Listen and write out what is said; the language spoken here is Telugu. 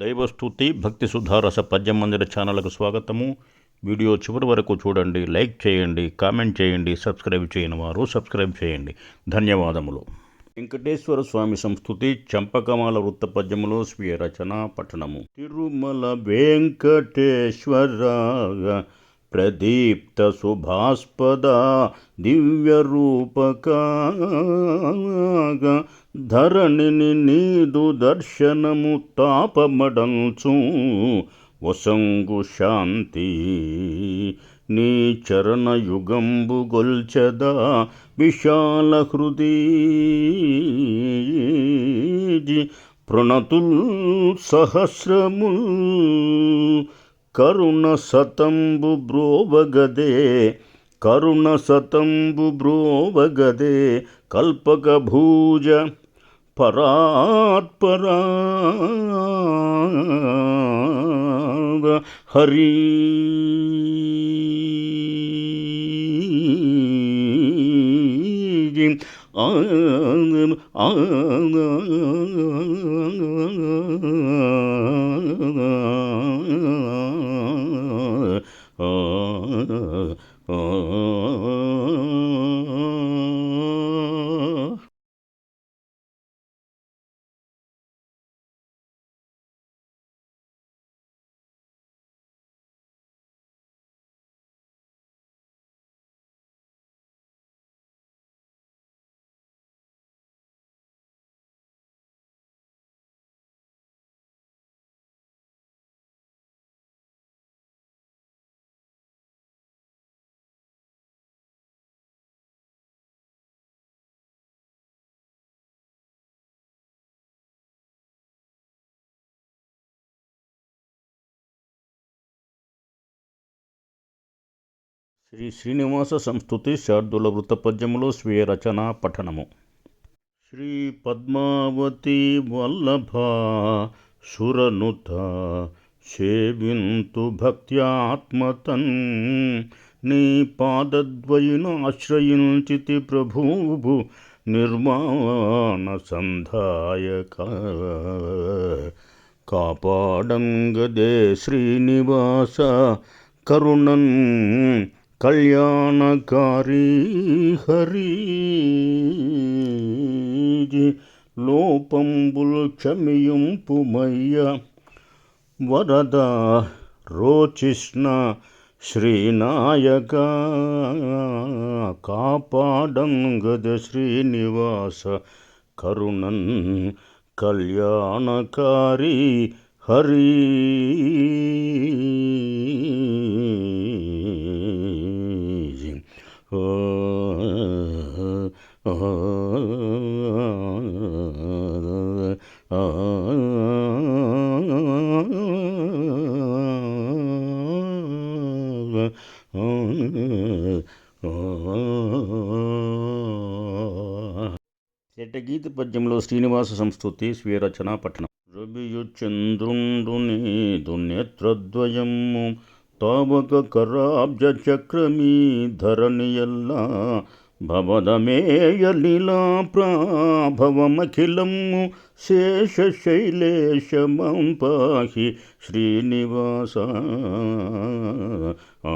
దైవస్థుతి భక్తి సుధారస పద్యం మందిర ఛానల్కు స్వాగతము. వీడియో చివరి వరకు చూడండి లైక్ చేయండి కామెంట్ చేయండి సబ్స్క్రైబ్ చేయని వారు సబ్స్క్రైబ్ చేయండి. ధన్యవాదములు. వెంకటేశ్వర స్వామి సంస్థుతి చంపకమాల వృత్త పద్యములో స్వీయ రచన పట్టణము తిరుమల వెంకటేశ్వర ప్రదీప్త శుభాస్పద దివ్య ధరణిని నీదు దర్శనము తాపమడంచు వసంగు శాంతి నీ చరణయుగంబు గొల్చదా విశాల హృదీ ప్రణతుల్ సహస్రముల్ கருணசதம்பு புரோபகதே கருணசதம்பு புரோபகதே கல்பகபூஜ பராத்பரா ஹரி ஆ oh. శ్రీ శ్రీనివాస సంస్థుతి శార్దుల వృత్తపద్యములో స్వీయ రచన పఠనము. శ్రీ పద్మావతి వల్లభ సురనుత సేవింతు భక్త్యాత్మతన్ నీ పాదద్వయును ఆశ్రయించితి ప్రభువు నిర్మాణ సంధాయక. కాపాడంగదే శ్రీనివాస కరుణన్ కళ్యాణకారీ హరి లోపంబులు క్షమియుంపుమయ్య వరద రోచిష్ణ శ్రీనాయక కాపాడంగద శ్రీనివాస కరుణన్ కళ్యాణకారీ హరి చెట్టగీతి పద్యంలో శ్రీనివాస సంస్థుతి స్వీయరచన పట్టణం. రవియు చంద్రుండు నీదు నేత్రద్వయము తావక కరాబ్జ చక్రమీ ధరణియల్లా భవదమేయ లీలా ప్రాభవమఖిలము శేష శైలేశమం పాహి శ్రీనివాస. ఆ